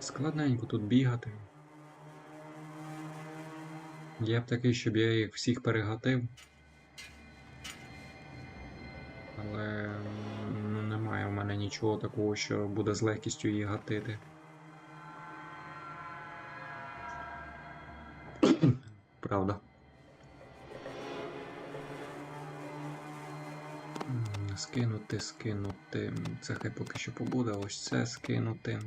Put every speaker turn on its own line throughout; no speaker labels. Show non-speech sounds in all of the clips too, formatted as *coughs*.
Складненько тут бігати. Я б такий, щоб я їх всіх перегатив. Але ну, немає в мене нічого такого, що буде з легкістю їх гатити. *coughs* Правда. Скинути, скинути. Це хай поки що побуде. Ось це скинути.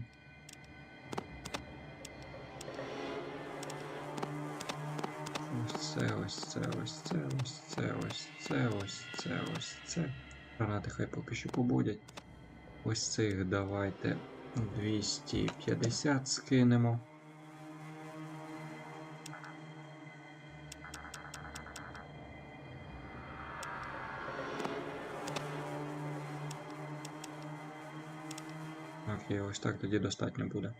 Це, ось це, ось це, ось це, ось це, ось це, ось це. Гранати хай поки що побудять. Ось цих давайте 250 скинемо. Окей, ось так тоді достатньо буде.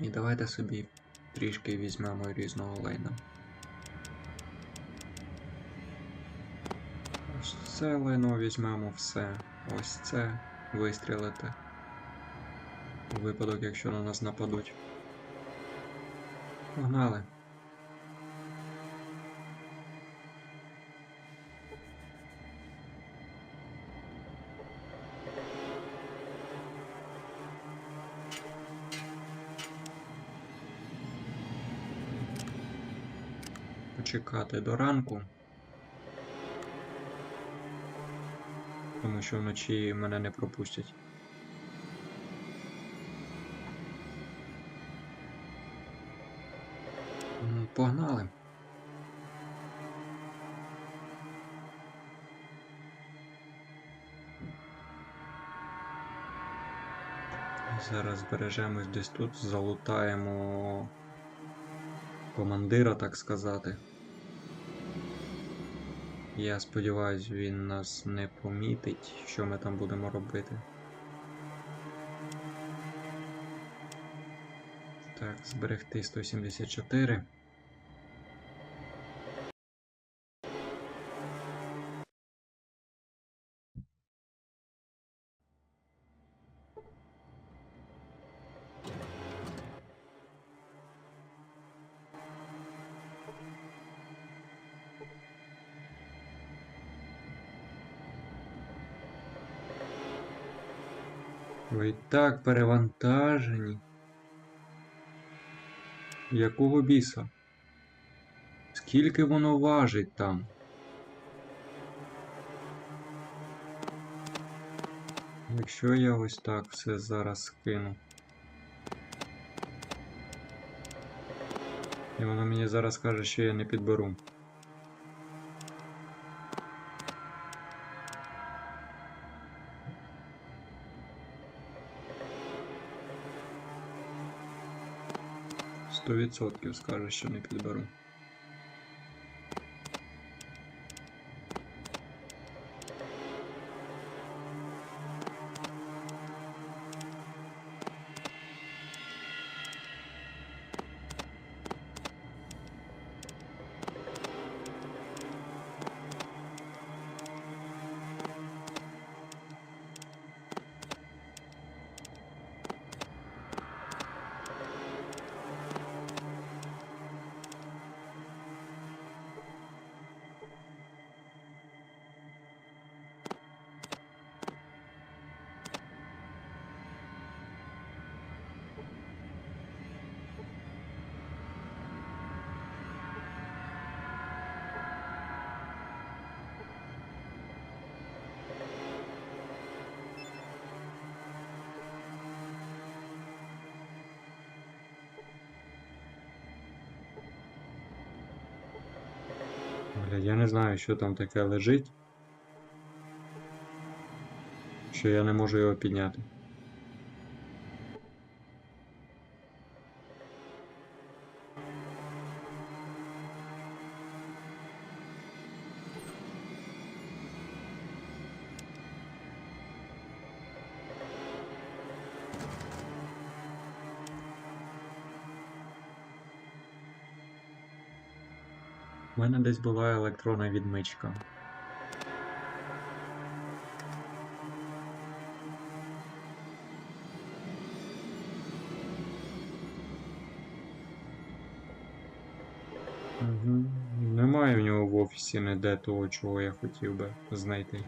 І давайте собі трішки візьмемо різного лейна. Ось це лайно візьмемо все. Ось це вистрілити. У випадок, якщо на нас нападуть. Погнали. Почекати до ранку. Тому що вночі мене не пропустять. Ну, Погнали. Зараз збережемось десь тут, залутаємо командира, так сказати. Я сподіваюся, він нас не помітить, що ми там будемо робити. Так, зберегти 174. Ви так перевантажені. Якого біса? Скільки воно важить там? Якщо я ось так все зараз скину. І воно мені зараз каже, що я не підберу. Сто відсотків скаже, що не підберу. Бля, я не знаю, що там таке лежить. Що я не можу його підняти. мене десь була електронна відмичка. Угу. Немає в нього в офісі ніде того, чого я хотів би знайти.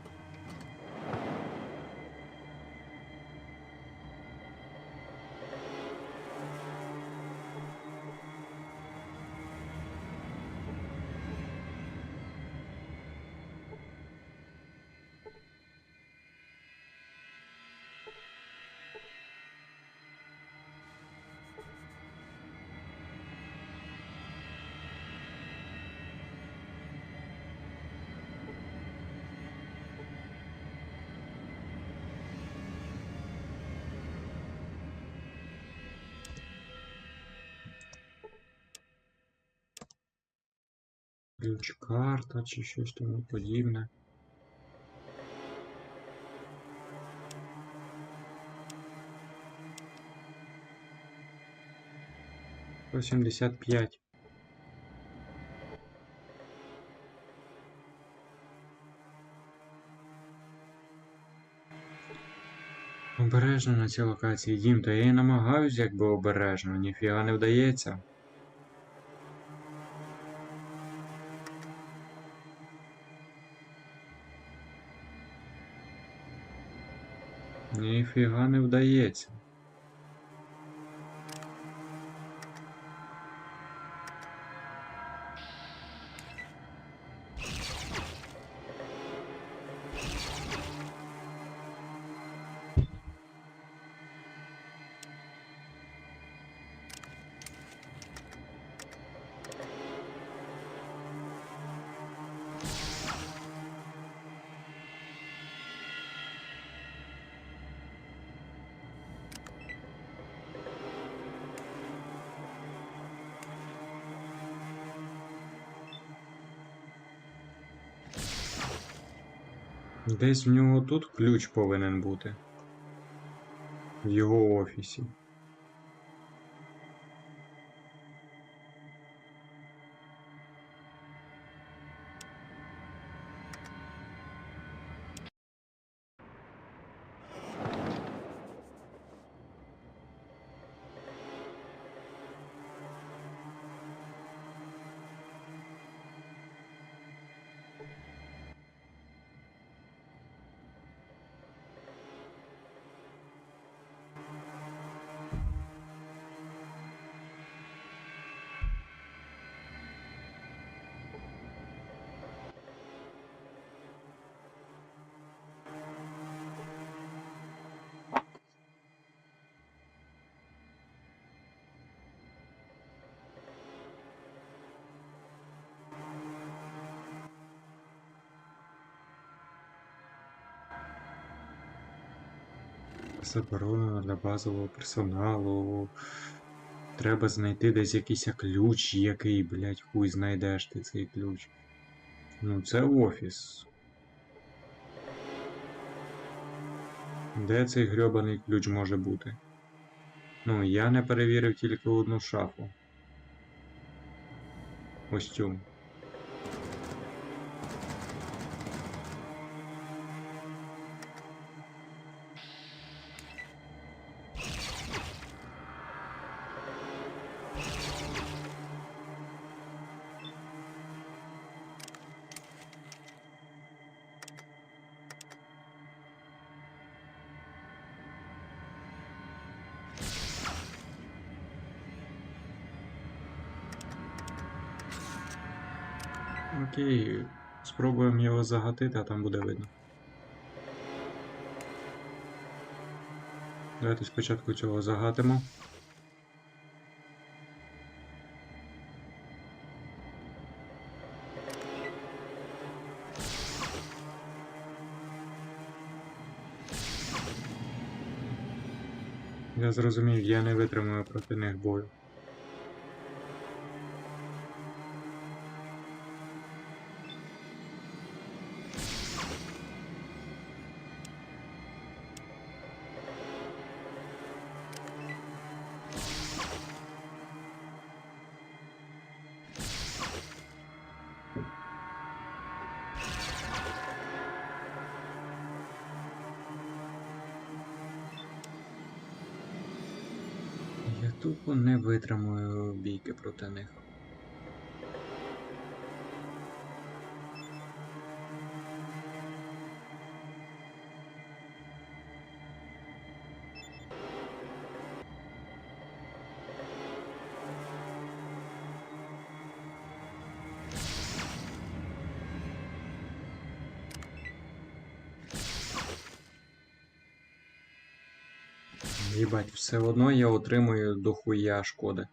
Ключ-карта чи щось тому подібне. Сто сімдесят п'ять. Обережно на цій локації дім, то я і намагаюсь якби обережно, ніфіга не вдається. Ніфіга не вдається. Десь в нього тут ключ повинен бути. В його офісі. Заборонено для базового персоналу. Треба знайти десь якийсь ключ, який, блядь, хуй знайдеш ти цей ключ. Ну, це офіс. Де цей грьобаний ключ може бути? Ну, я не перевірив тільки одну шафу. Ось цю. Окей, спробуємо його загатити, а там буде видно. Давайте спочатку цього загатимо. Я зрозумів, я не витримую проти них бою. Тупо не витримую бійки проти них. Їбать, все одно я отримую дохуя шкоди.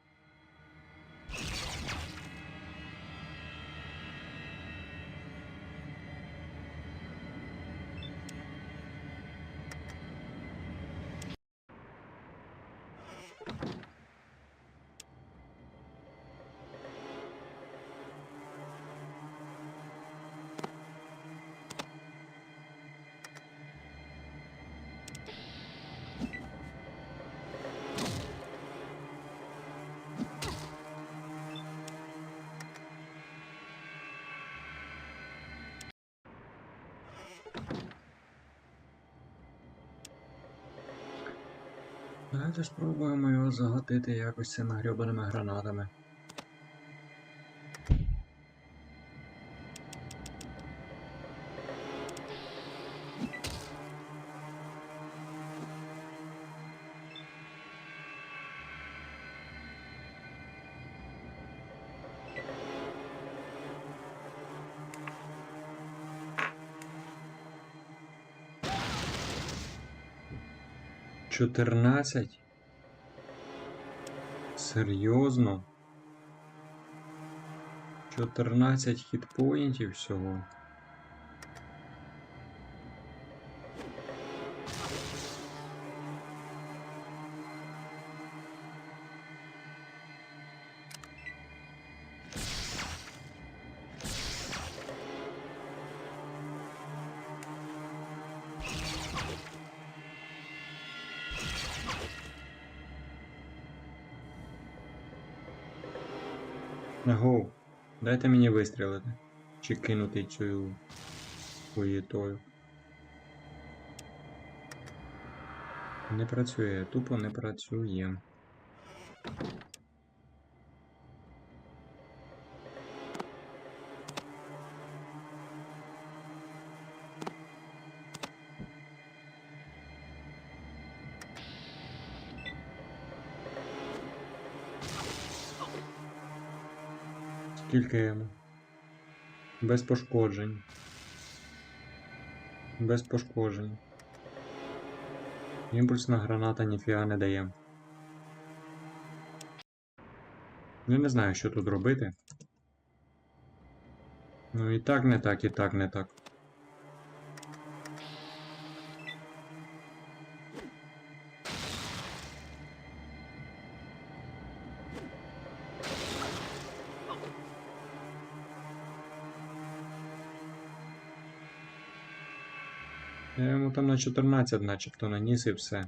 Давайте спробуємо його загатити якось цими грьобаними гранатами. Чотирнадцять? Серйозно? 14 хітпоінтів всього. Дайте мені вистрілити. Чи кинути цю хуєтою. Не працює, тупо не працює. Скільки йому? Без пошкоджень. Без пошкоджень. Імпульсна граната ніфіга не дає. Я не знаю, що тут робити. Ну і так не так, і так не так. 14 начебто наніс і все.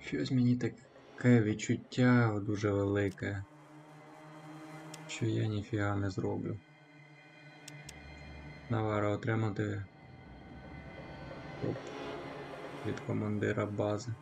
Щось мені таке відчуття дуже велике. Що я ніфіга не зроблю. Навара отримати від командира бази.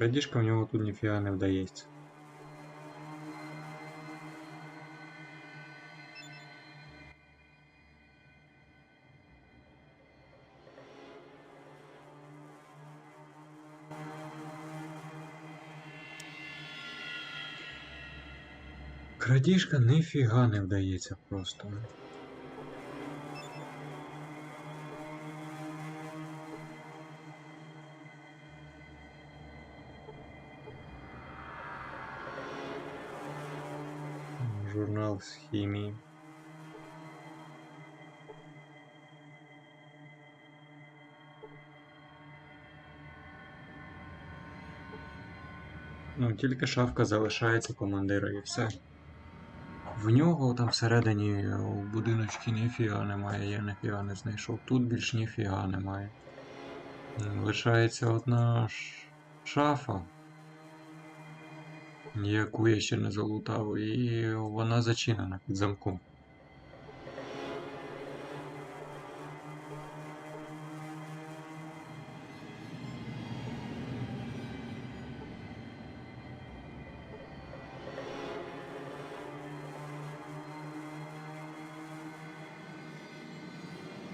Крадіжка в нього тут ніфіга не вдається. Крадіжка ніфіга не вдається просто. З хімії. Ну, тільки шавка залишається командира і все. В нього там всередині у будиночці ніфіга немає, я ніфіга не знайшов. Тут більш ніфіга немає. Лишається одна шафа, яку я ще не залутав, і вона зачинена під замком.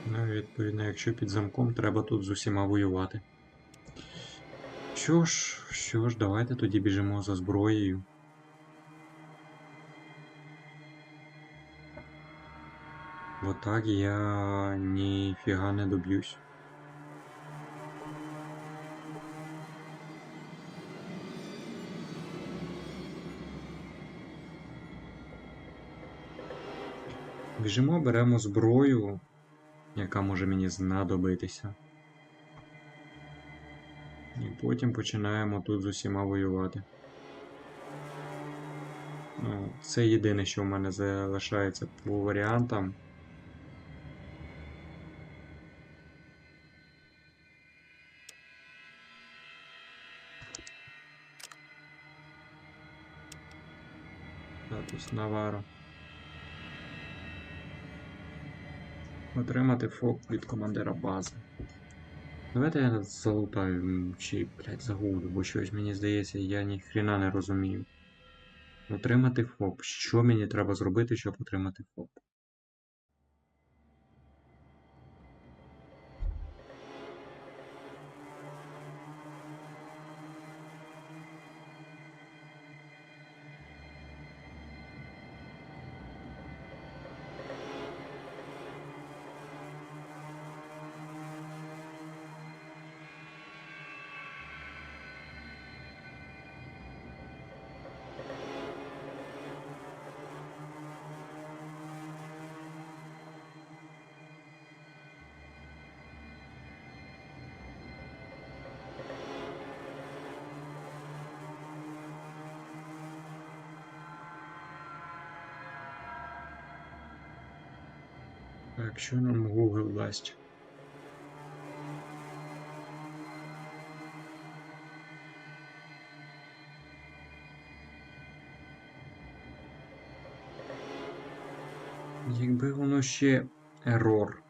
Ну і відповідно, якщо під замком, треба тут з усіма воювати. Що ж, що ж, давайте тоді біжимо за зброєю. Бо так я ніфіга не доб'юсь. Біжимо, беремо зброю, яка може мені знадобитися. І потім починаємо тут з усіма воювати. Ну, це єдине, що в мене залишається по варіантам. Статус Наваро. Отримати ФОП від командира бази. Давайте я залутаю чи, блядь, загублю, бо щось мені здається, я ніхрена не розумію. Отримати ФОП. Що мені треба зробити, щоб отримати ФОП? Так, що нам Google дасть? Якби воно ще ерор.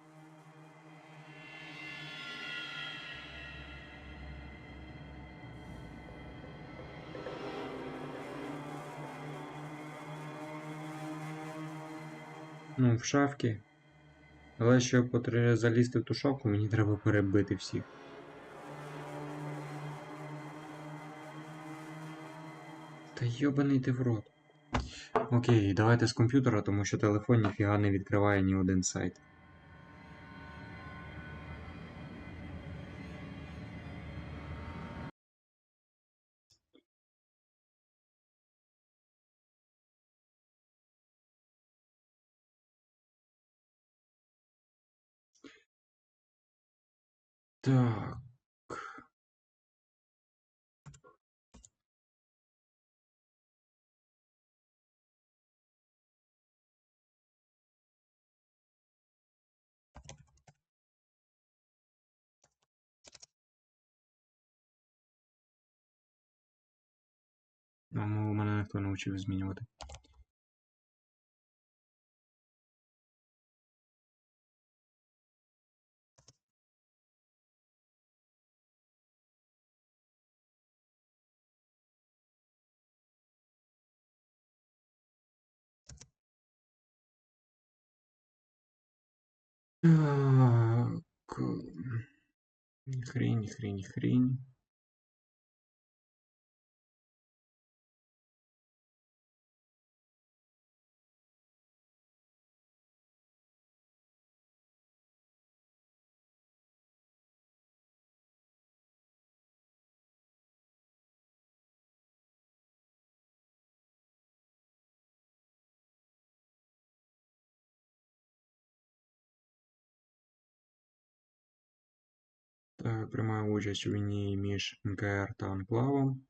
Ну, в шафки. Але щоб залізти в ту шапку, мені треба перебити всіх. Та йобаний ти в рот. Окей, давайте з комп'ютера, тому що телефон ніфіга не відкриває ні один сайт. Так. Мову мене ніхто не вчив змінювати. Так. Хрень, хрень, хрень. Так, приймаю участь у війні між НКР та Анклавом.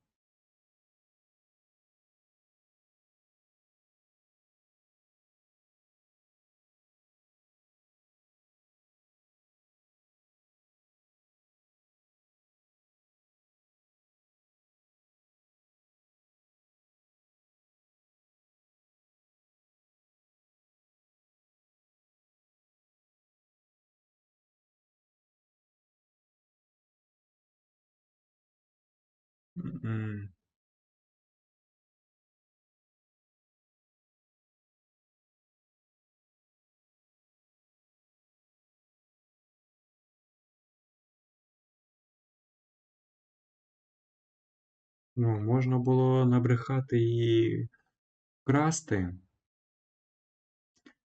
Mm. Ну, можна було набрехати і вкрасти.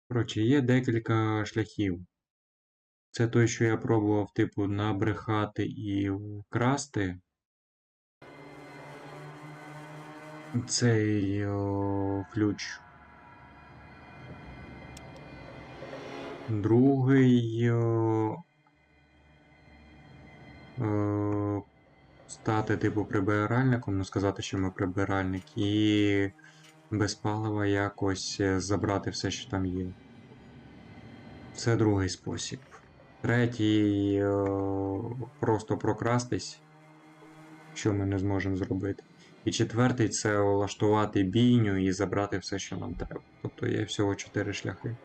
Коротше, є декілька шляхів. Це той, що я пробував, типу, набрехати і вкрасти. Цей о, ключ. Другий о, е, стати, типу, прибиральником, ну сказати, що ми прибиральник, і без палива якось е, забрати все, що там є. Це другий спосіб. Третій е, просто прокрастись, що ми не зможемо зробити. І четвертий це влаштувати бійню і забрати все, що нам треба. Тобто є всього чотири шляхи.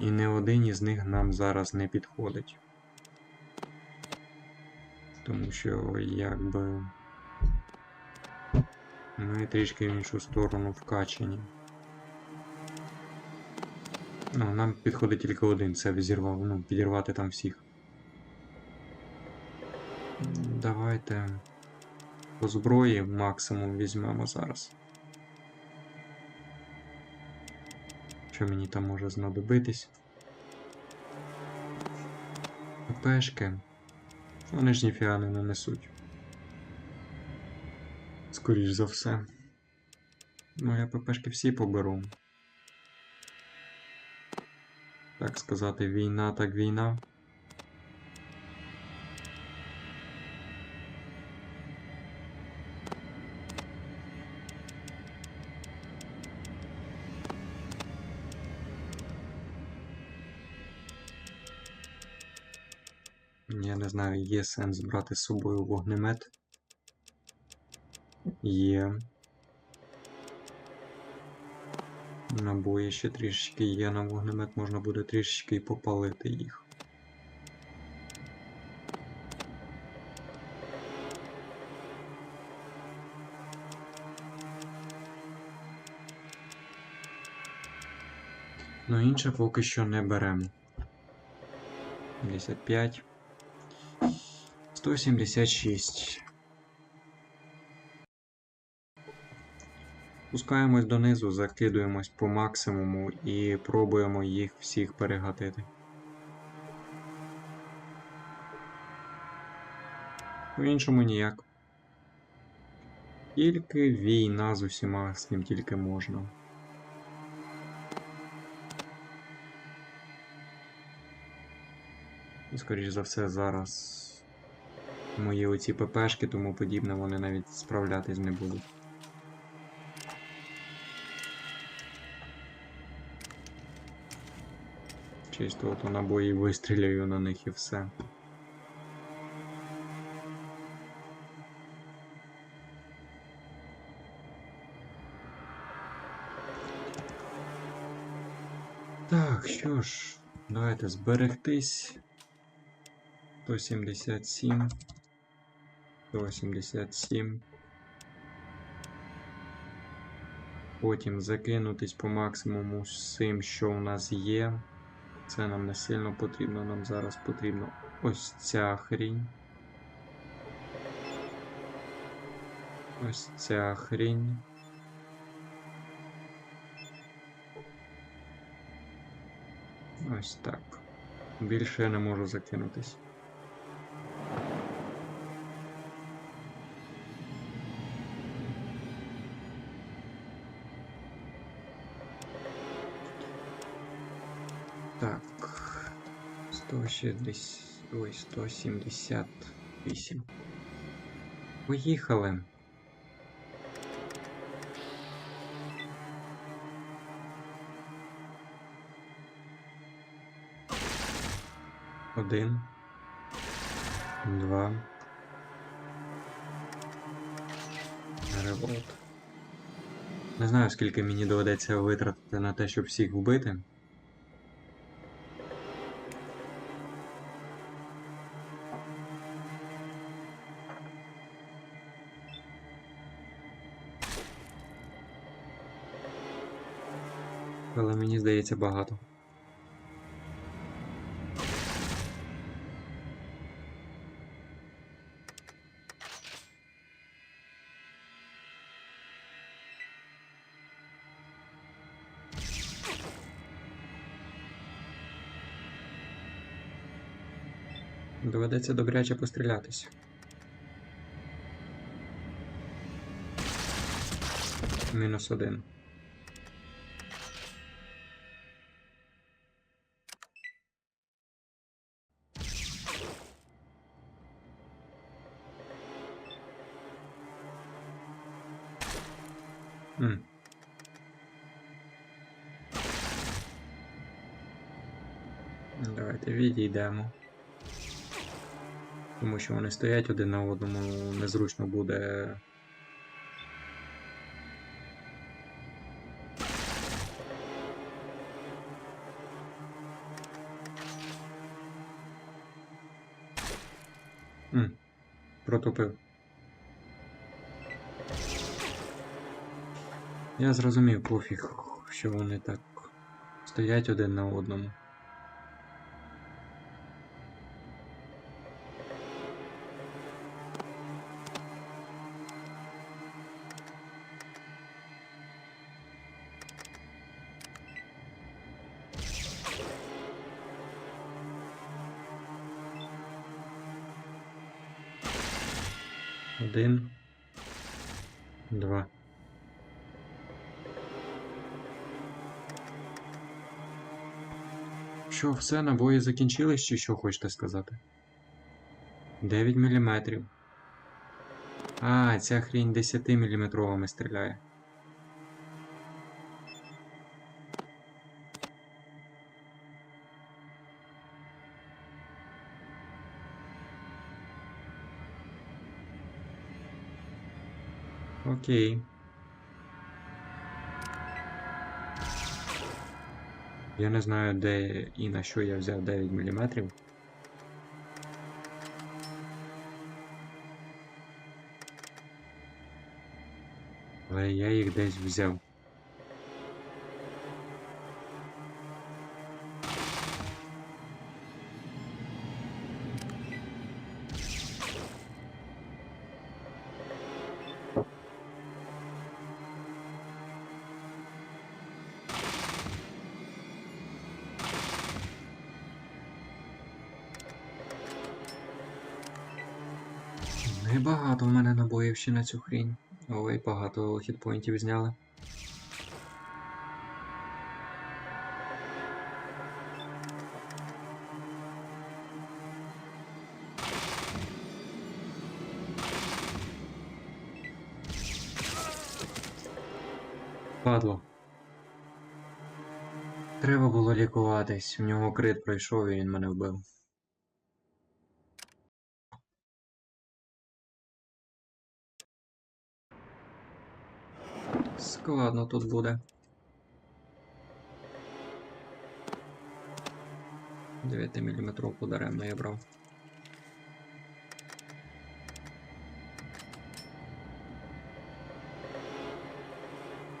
І не один із них нам зараз не підходить. Тому що якби ми трішки в іншу сторону вкачені. Ну, нам підходить тільки один, це взірвав, ну, підірвати там всіх. Давайте по зброї максимум візьмемо зараз. Що мені там може знадобитись? ППшки. Вони ж ніфіга не нанесуть. Скоріш за все. Ну, я ППшки всі поберу. Так сказати, війна так війна. Є сенс брати з собою вогнемет. Є. Набої ще трішечки є на вогнемет, можна буде трішечки і попалити їх. Ну інше поки що не беремо. 75. 176. Спускаємось донизу, закидуємось по максимуму і пробуємо їх всіх перегатити. По-іншому ніяк. Тільки війна з усіма, з ким тільки можна. І, Скоріш за все, зараз мої оці ППшки, тому подібне, вони навіть справлятись не будуть. Чисто ото набої вистріляю на них і все. Так, що ж, давайте зберегтись. 177. 177. Потім закинутись по максимуму з цим, що у нас є. Це нам не сильно потрібно, нам зараз потрібно ось ця хрінь. Ось ця хрінь. Ось так. Більше я не можу закинутись. 160... Ой, 178. Поїхали. Один. Два. Револт. Не знаю, скільки мені доведеться витратити на те, щоб всіх вбити. але мені здається багато. Доведеться добряче пострілятися. Мінус один. Що вони стоять один на одному, незручно буде. М, Протупив. Я зрозумів пофіг, що вони так стоять один на одному. Все, набої закінчились, чи що хочете сказати? 9 мм. А, ця хрінь 10 мм стріляє. Окей. Я не знаю, де і на що я взяв 9 мм. Але я їх десь взяв. Небагато в мене набоїв ще на цю хрінь. Ой, багато хітпоінтів зняли. Падло. Треба було лікуватись. В нього крит пройшов і він мене вбив. Складно тут буде. 9 мм даремно я брав.